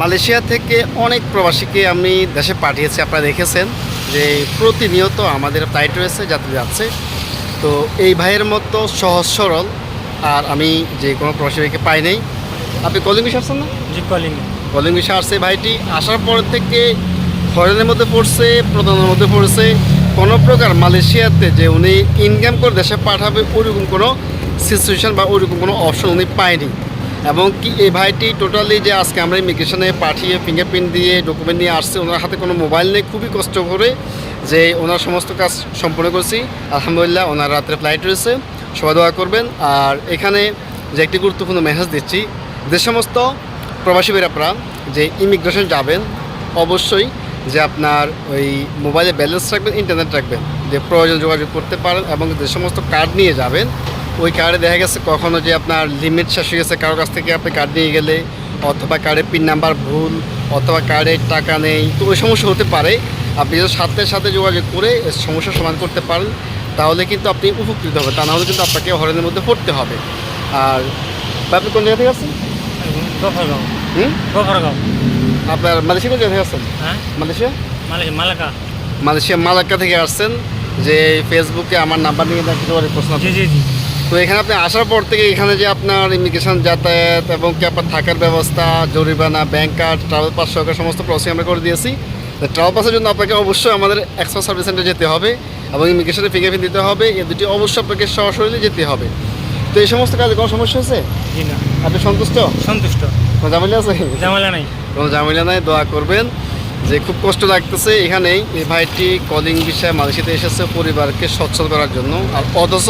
Malaysia থেকে অনেক প্রবাসীকে আমি দেশে পাঠিয়েছি আপনারা দেখেছেন যে প্রতিনিয়ত আমাদের ফ্লাইট রয়েছে যাত্রী যাচ্ছে। তো এই ভাইয়ের মতো সহজ সরল আর আমি যে কোনো প্রবাসী ভাইকে পাই নাই। আপনি কলিং বিষয় আসছেন না? জি কলিং কলিং বিষয় আসছে ভাইটি। আসার পর থেকে হরেনের মধ্যে পড়ছে প্রধানের মধ্যে পড়ছে। কোনো প্রকার মালয়েশিয়াতে যে উনি ইনকাম করে দেশে পাঠাবে ওইরকম কোনো সিচুয়েশন বা ওইরকম কোনো অপশন উনি পায়নি। এবং কি এই ভাইটি টোটালি যে আজকে আমরা ইমিগ্রেশনে পাঠিয়ে ফিঙ্গারপ্রিন্ট দিয়ে ডকুমেন্ট নিয়ে আসছে, ওনার হাতে কোনো মোবাইল নেই, খুবই কষ্ট করে যে ওনার সমস্ত কাজ সম্পূর্ণ করছি। আলহামদুলিল্লাহ, ওনার রাত্রে ফ্লাইট রয়েছে, সবাই দোয়া করবেন। আর এখানে যে একটি গুরুত্বপূর্ণ মেসেজ দিচ্ছি, যে সমস্ত প্রবাসী বেরাপরা যে ইমিগ্রেশন যাবেন, অবশ্যই যে আপনার ওই মোবাইলে ব্যালেন্স রাখবেন ইন্টারনেট রাখবেন, যে প্রয়োজন যোগাযোগ করতে পারেন এবং যে সমস্ত কার্ড নিয়ে যাবেন ওই কার্ডে দেখা গেছে কখনো যে আপনার লিমিট শেষ হয়ে গেছে কারোর কাছ থেকে আপনি কার্ড নিয়ে গেলে অথবা কার্ডের পিন নাম্বার ভুল অথবা কার্ডের টাকা নেই তো ওই সমস্যা হতে পারে। আপনি যদি সাথে সাথে যোগাযোগ করে এর সমস্যার সমাধান করতে পারেন তাহলে কিন্তু আপনি উপকৃত হবে তা নাহলে কিন্তু আপনাকে হরেনের মধ্যে পড়তে হবে। আর আপনি কোন জায়গা থেকে আসছেন? আপনার মালয়েশিয়া কোন জায়গা থেকে আসছেন? হ্যাঁ? মালয়েশিয়া? মালাকা। মালয়েশিয়া মালাক্কা থেকে আসছেন যে ফেসবুকে আমার নাম্বার নিয়ে প্রশ্ন জি জি জি। তো এখানে আপনি আসার পর থেকে এখানে যে আপনার ইমিগ্রেশন যাতায়াত এবং কি আপনার থাকার ব্যবস্থা জরিমানা ব্যাংক কার্ড ট্রাভেল পাস সহকার সমস্ত প্রসেস আমরা করে দিয়েছি। ট্রাভেল পাসের জন্য আপনাকে অবশ্যই আমাদের এক্সপ্রেস সার্ভিস সেন্টারে যেতে হবে এবং ইমিগ্রেশনে ফিঙ্গারপ্রিন্ট দিতে হবে। এ দুটি অবশ্যই আপনাকে সরাসরি যেতে হবে। তো এই সমস্ত কাজে কোনো সমস্যা হয়েছে? না। আপনি সন্তুষ্ট? সন্তুষ্ট। কোনো ঝামেলা আছে? ঝামেলা নাই। কোনো ঝামেলা নাই দোয়া করবেন যে খুব কষ্ট লাগতেছে এখানেই। এই ভাইটি কলিং বিষয়ে মালয়েশিয়াতে এসেছে পরিবারকে সচ্ছল করার জন্য। আর অথচ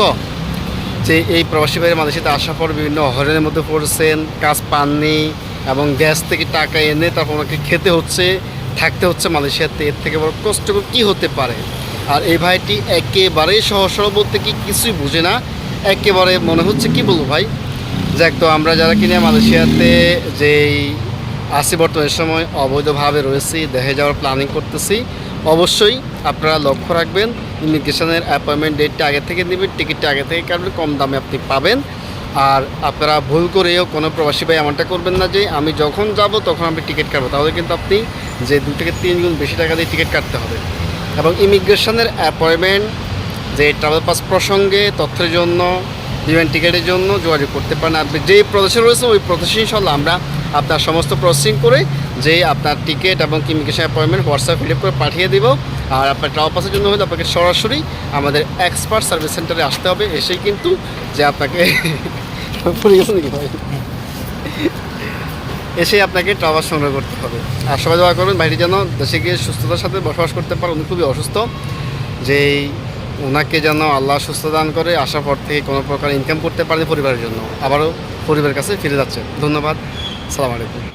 যে এই প্রবাসী ভাইয়ের মালয়েশিয়াতে আসার পর বিভিন্ন হরেনের মধ্যে পড়ছেন, কাজ পাননি এবং গ্যাস থেকে টাকা এনে তারপর ওনাকে খেতে হচ্ছে, থাকতে হচ্ছে মালয়েশিয়াতে। এর থেকে বড় কষ্টকর কী হতে পারে? আর এই ভাইটি একেবারেই সহজ সরল বলতে কি কিছুই বুঝে না। একেবারে মনে হচ্ছে, কি বলব ভাই? যাক, তো আমরা যারা কিনে মালয়েশিয়াতে যেই আসি বর্তমানের সময়, অবৈধভাবে রয়েছি দেখে যাওয়ার প্ল্যানিং করতেছি, অবশ্যই আপনারা লক্ষ্য রাখবেন ইমিগ্রেশনের অ্যাপয়েন্টমেন্ট ডেটটা আগে থেকে নেবেন টিকিটটা আগে থেকে কাটবেন কম দামে আপনি পাবেন। আর আপনারা ভুল করেও কোনো প্রবাসী ভাই এমনটা করবেন না যে, আমি যখন যাব তখন আমি টিকিট কাটবো। তাহলে কিন্তু আপনি যে দু থেকে তিন গুণ বেশি টাকা দিয়ে টিকিট কাটতে হবে। এবং ইমিগ্রেশনের অ্যাপয়েন্টমেন্ট যে ট্রাভেল পাস প্রসঙ্গে, তথ্যের জন্য ইভেন্ট টিকিটের জন্য যোগাযোগ করতে পারেন। আপনি যেই প্রদেশে রয়েছে ওই প্রদেশে ইনশাল্লাহ আমরা আপনার সমস্ত প্রসেসিং করে যে আপনার টিকিট এবং ইমিগ্রেশন অ্যাপয়েন্টমেন্ট হোয়াটসঅ্যাপ ভিডিও করে পাঠিয়ে দিব। আর আপনার ট্রাভেল পাসের জন্য হলে আপনাকে সরাসরি আমাদের এক্সপার্ট সার্ভিস সেন্টারে আসতে হবে। এসেই কিন্তু যে আপনাকে এসে আপনাকে ট্রাভার সংগ্রহ করতে হবে। আর সবাই দোয়া করবেন, বাইরে যেন দেশে গিয়ে সুস্থতার সাথে বসবাস করতে পারে। উনি খুবই অসুস্থ। যেই ওনাকে যেন আল্লাহ সুস্থ দান করে, আসার পর থেকে কোনো প্রকার ইনকাম করতে পারেন পরিবারের জন্য। আবারও পরিবারের কাছে ফিরে যাচ্ছে। ধন্যবাদ। সালাম আলাইকুম।